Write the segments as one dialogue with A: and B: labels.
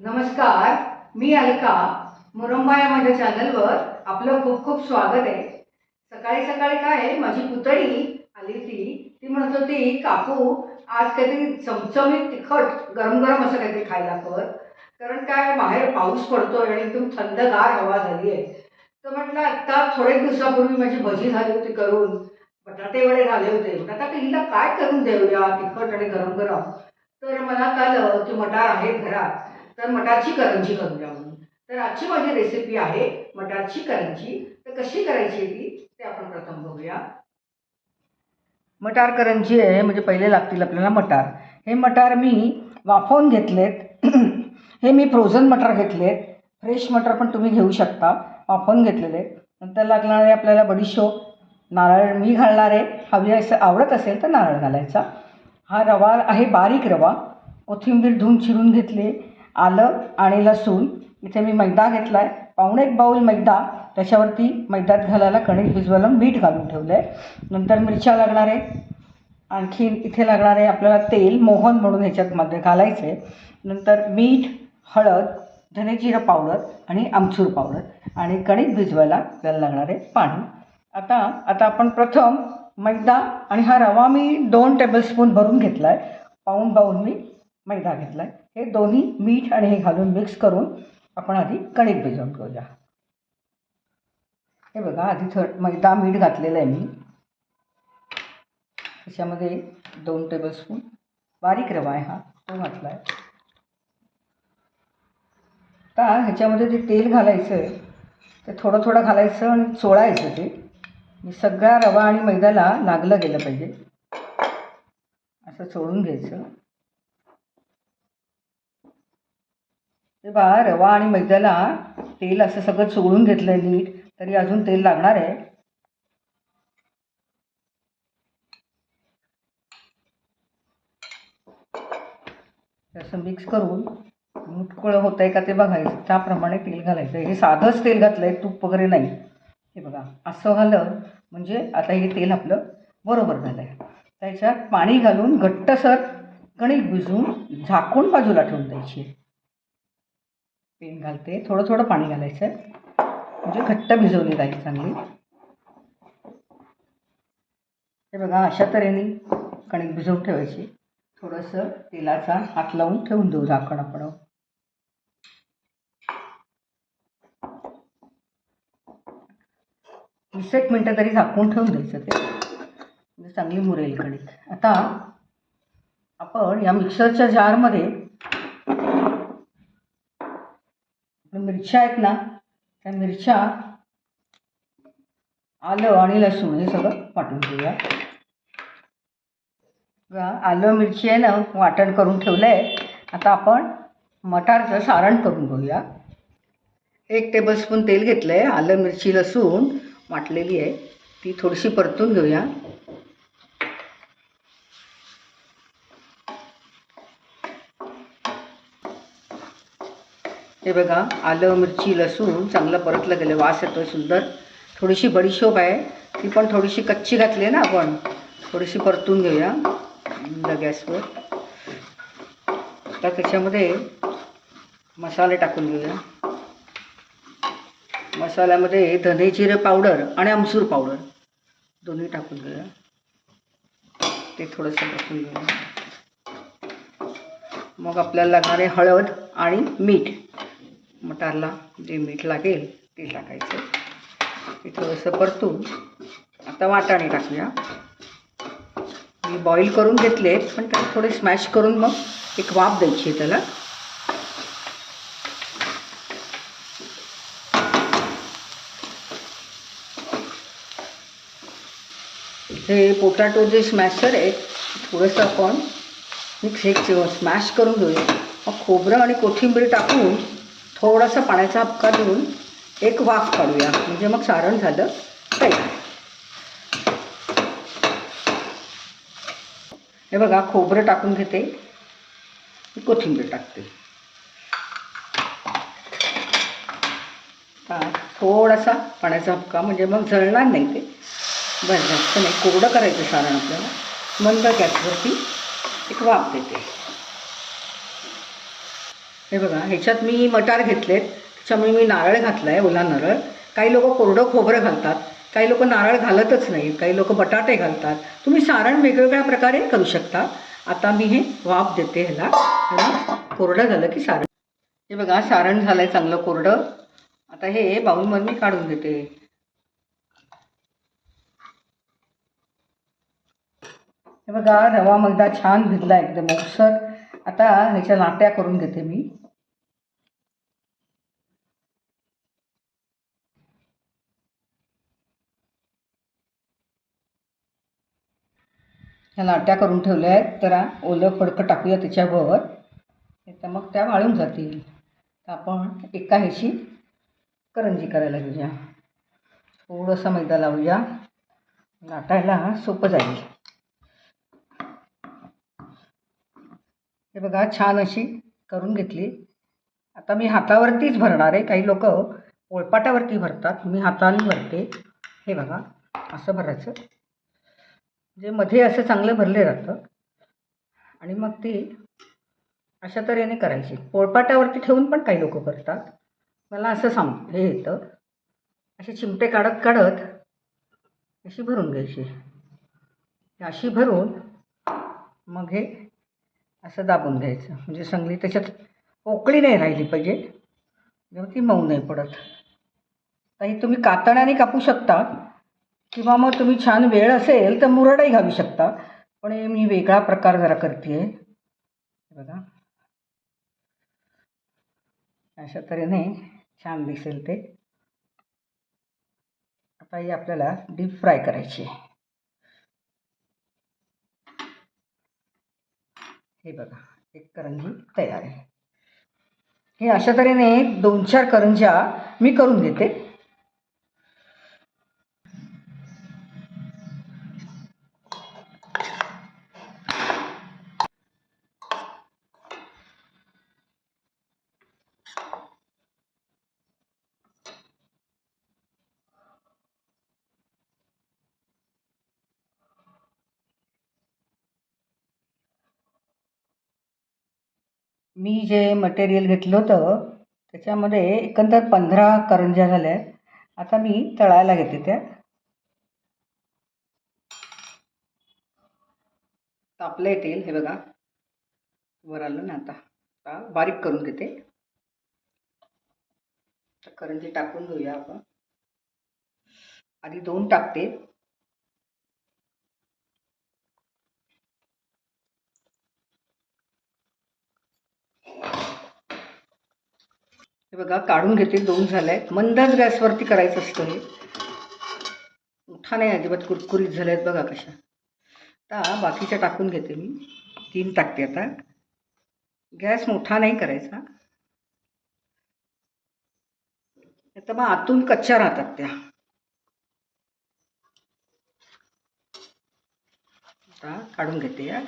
A: नमस्कार मी अलका. मुरंबा या माझ्या चॅनलवर आपलं खूप खूप स्वागत आहे. सकाळी सकाळी काय माझी पुतळी आली ती ती म्हणत होती काकू आज काहीतरी चमचमीत तिखट गरम गरम असं काहीतरी खायला कर. कारण काय बाहेर पाऊस पडतोय आणि एकदम थंडगार हवा झाली आहे तर म्हटलं आत्ता थोडे दिवसापूर्वी माझी भजी झाली होती करून. बटाटे वडे झाले होते. आता हिला काय करून देऊया तिखट आणि गरम गरम? तर मला कळलं की मटार आहेत घरात. तर मटारची करंजी करूया म्हणून. तर आजची माझी रेसिपी आहे मटारची करंजी. तर कशी करायची ती ते आपण प्रथम बघूया. मटार करंजी आहे म्हणजे पहिले लागतील आपल्याला मटार. हे मटार मी वाफवून घेतलेत. हे मी फ्रोझन मटार घेतलेत. फ्रेश मटार पण तुम्ही घेऊ शकता. वाफवून घेतलेले. नंतर लागणार आहे आपल्याला बडीशोप. नारळ मी घालणार आहे. हवी असं आवडत असेल तर नारळ घालायचा. हा रवा आहे बारीक रवा. कोथिंबीर धुवून चिरून घेतली. आलं आणि लसूण. इथे मी मैदा घेतला आहे पावणे एक बाऊल मैदा. त्याच्यावरती मैद्यात घालायला कणिक भिजवायला मीठ घालून ठेवलं आहे नंतर मिरच्या लागणार आहे आणखीन इथे लागणार आहे आपल्याला तेल मोहन म्हणून ह्याच्यातमध्ये घालायचं आहे नंतर मीठ हळद धनेजिरं पावडर आणि आमचूर पावडर. आणि कणिक भिजवायला आपल्याला लागणार आहे पाणी. आता आता आपण प्रथम मैदा आणि हा रवा मी दोन टेबलस्पून भरून घेतला आहे पाऊण बाऊल मी मैदा घेतला आहे हे दोन्ही मीठ आणि हे घालून मिक्स करून आपण आधी कणिक भिजवून घेऊया. हे बघा आधी थोड मैदा मीठ घातलेलं आहे मी. त्याच्यामध्ये दोन टेबलस्पून बारीक रवा आहे हा तो घातला आहे आता ह्याच्यामध्ये जे तेल घालायचं आहे ते थोडं थोडं घालायचं आणि चोळायचं ते. मी सगळ्या रवा आणि मैद्याला लागलं गेलं पाहिजे. असं चोळून घ्यायचं. ते बा रवा आणि मैद्याला तेल असं सगळं चोळून घेतलं आहे नीट. तरी अजून तेल लागणार आहे. असं मिक्स करून मुटकुळं होतं आहे का ते बघायचं. त्याप्रमाणे तेल घालायचं. हे साधंच तेल घातलं आहे तूप वगैरे नाही. हे बघा असं घालं म्हणजे आता हे तेल आपलं बरोबर झालं आहे त्याच्यात पाणी घालून घट्टसर कणिक भिजवून झाकून बाजूला ठेवून द्यायची. पेन घालते. थोडं थोडं पाणी घालायचं आहे म्हणजे घट्ट भिजवली जाईल चांगली. हे बघा अशा तऱ्हेने कणिक भिजवून ठेवायची. थोडंसं तेलाचा हात लावून ठेवून देऊ झाकण आपण. वीस एक मिनटं तरी झाकून ठेवून द्यायचं ते. म्हणजे चांगली मुरेल कणिक. आता आपण या मिक्सरच्या जारमध्ये मिरच्या आहेत ना त्या मिरच्या आलं आणि लसूण हे सगळं वाटून घेऊया. आलं मिरची आहे ना वाटण करून ठेवलं आहे आता आपण मटारचं सारण करून घेऊया. एक टेबलस्पून तेल घेतलं आहे आलं मिरची लसूण वाटलेली आहे. ती थोडीशी परतून घेऊया. हे बघा आलं मिरची लसूण चांगलं परतलं गेलं वास येतोय सुंदर. थोडीशी बडीशोप आहे ती पण थोडीशी कच्ची घातली आहे ना आपण. थोडीशी परतून घेऊया गॅसवर. आता त्याच्यामध्ये मसाले टाकून घेऊया. मसाल्यामध्ये धने जिरे पावडर आणि आमसूर पावडर. दोन्ही टाकून घेऊया. ते थोडंसं टाकून घेऊया. मग आपल्याला लागणारे हळद आणि मीठ. मटारला जे मीठ लागेल ते टाकायचं. ते थोडंसं परतून आता वाटाणे टाकूया. मी बॉईल करून घेतले पण त्याला थोडे स्मॅश करून मग एक वाफ द्यायची आहे त्याला. हे पोटॅटो जे स्मॅशर आहे थोडंसं आपण मिक्स हे स्मॅश करून घेऊया. मग खोबरं आणि कोथिंबीर टाकून थोडासा पाण्याचा हपका देऊन एक वाफ काढूया. म्हणजे मग सारण झालं तयार. हे बघा खोबरं टाकून घेते. कोथिंबीर टाकते. हां थोडासा पाण्याचा हपका म्हणजे मग जळणार नाही ते. बरं जास्त नाही. कोरडं करायचं सारण आपल्याला. मंद गॅसवरती एक वाफ देते. हे बघा ह्याच्यात मी मटार घेतलेत त्याच्यामुळे मी नारळ घातला आहे ओला नारळ. काही लोक कोरडं खोबरं घालतात काही लोक नारळ घालतच नाही काही लोक बटाटे घालतात. तुम्ही सारण वेगवेगळ्या प्रकारे करू शकता. आता मी हे वाफ देते ह्याला. कोरडं झालं की सारण. हे बघा सारण झालं आहे चांगलं कोरडं. आता हे बाऊलमध्ये मी काढून देते. हे बघा रवा मैदा छान भिजला एकदम ओसर आता ह्याच्या लाट्या करून घेते मी. ह्या लाट्या करून ठेवल्या आहेत. तर ओलं फडकं टाकूया त्याच्यावर. तर मग त्या वाळून जातील. तर आपण एका ह्याची करंजी करायला घेऊया. थोडंसं मैदा लावूया. लाटायला सोपं जाईल. हे बघा छान अशी करून घेतली. आता मी हातावरतीच भरणार आहे. काही लोक पोळपाटावरती भरतात मी हाताने भरते. हे बघा असं भरायचं. जे मध्ये असं चांगलं भरले जातं. आणि मग ती अशा तऱ्हेने करायची. पोळपाटावरती ठेवून पण काही लोक करतात. मला असं सांग हे येतं. असे चिमटे काढत काढत अशी भरून घ्यायची. अशी भरून मग हे असं दाबून घ्यायचं. म्हणजे संगली त्याच्यात पोकळी नाही राहिली पाहिजे. जेव्हा ती मऊ नाही पडत. काही तुम्ही कातण्याने कापू शकता. किंवा मग तुम्ही छान वेळ असेल तर मुरडही घालू शकता. पण हे मी वेगळा प्रकार जरा करते आहे बघा. अशा तऱ्हेने छान दिसेल ते. आता ही आपल्याला डीप फ्राय करायची आहे. हे बघा एक करंजी तयार आहे. हे अशा तऱ्हेने दोन चार करंज्या मी करून घेते. मी जे मटेरियल घेतलं होतं त्याच्यामध्ये एकंदर पंधरा करंज्या झाल्या आहेत. आता मी तळायला घेते त्या. तापलं येतील तेल हे बघा. वर आलं ना आता. आता बारीक करून घेते. करंजी टाकून घेऊया आपण. आधी दोन टाकते. हे बघा काढून घेते दोन झाले आहेत मंदच गॅसवरती करायचं असतं हे. मोठा नाही अजिबात कुरकुरीत झाले आहेत बघा कशा. आता बाकीच्या टाकून घेते मी. तीन टाकते आता. गॅस मोठा नाही करायचा. आता मग आतून कच्च्या राहतात त्या. आता काढून घेते या.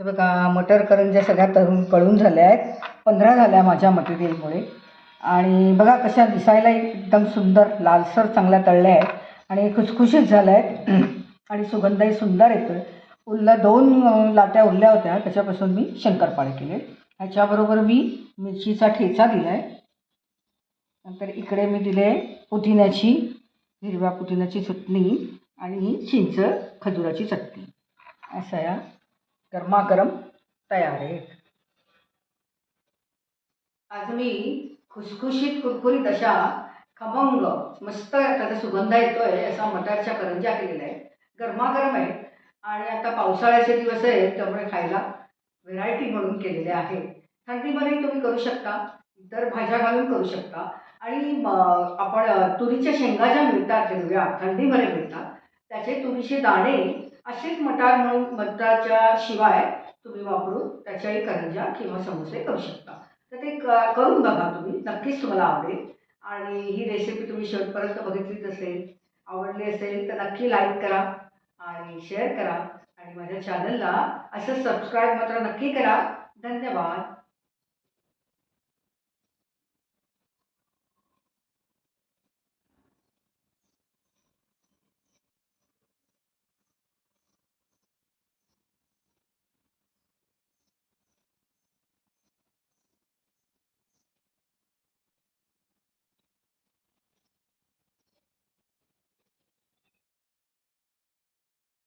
A: हे बघा मटर करंज्या सगळ्या तळून कळून झाल्या आहेत. पंधरा झाल्या माझ्या मटेरियलमुळे. आणि बघा कशा दिसायला एकदम सुंदर लालसर चांगल्या तळल्या आहेत. आणि खुसखुशीत झाल्या आहेत. आणि सुगंधही सुंदर येतो आहे उरल्या दोन लाट्या उरल्या होत्या. त्याच्यापासून मी शंकरपाळे केले. ह्याच्याबरोबर मी मिरचीचा ठेचा दिला आहे नंतर इकडे मी दिले पुदिन्याची हिरव्या पुदिन्याची चटणी आणि चिंच खजुराची चटणी. असं या कर्माकरम तयार. आहेत आज मी खुसखुशीत कुरकुरीत अशा खमंग मस्त त्याचा सुगंध येतोय असा मटारच्या करंजा केलेल्या आहेत. गरमागरम आहेत. आणि आता पावसाळ्याचे दिवस आहेत त्यामुळे खायला व्हेरायटी म्हणून केलेल्या आहेत. थंडीमध्ये तुम्ही करू शकता इतर भाज्या घालून करू शकता. आणि आपण तुरीच्या शेंगा ज्या मिळतात हिरव्या थंडीमध्ये मिळतात त्याचे तुरीचे दाणे असेच मटार म्हणून मटाच्या शिवाय तुम्ही वापरून त्याच्याही करंजा किंवा समोसे करू शकता. तर ते क करून बघा तुम्ही. नक्कीच तुम्हाला आवडेल. आणि ही रेसिपी तुम्ही शेवटपर्यंत बघितलीच असेल आवडली असेल तर नक्की लाईक करा आणि शेअर करा. आणि माझ्या चॅनलला असं सबस्क्राईब मात्र नक्की करा. धन्यवाद.